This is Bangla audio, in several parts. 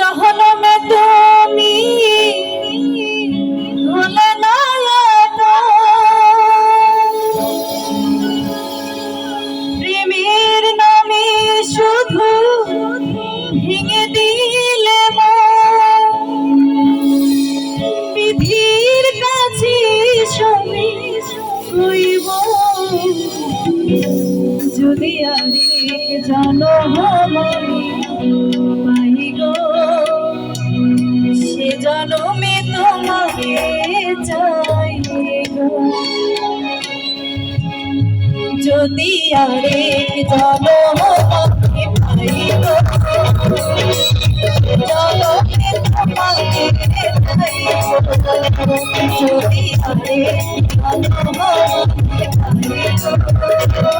জহনমে তুমি যদি আরে জনম পাই গো। সে জনমে তোমাকে চাই গো। যদি আরেক জনম পাই গো। জনমে তোমাকে চাই গো যদি আরেক জনম পাই গো।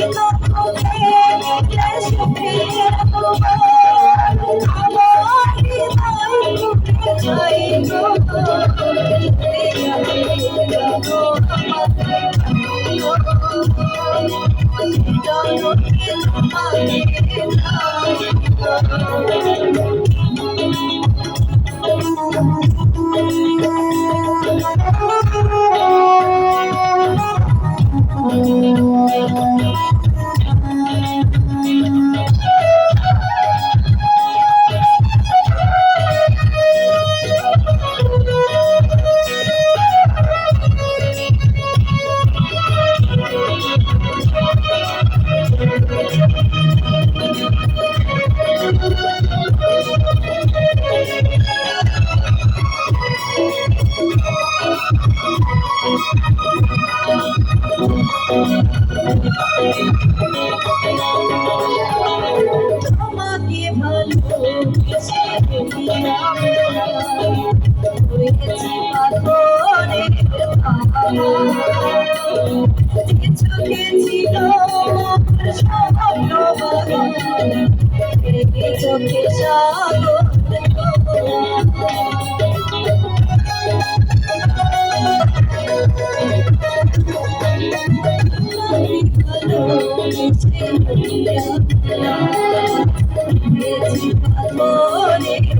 তোমাকে চোখে চোখে সাগর ছিল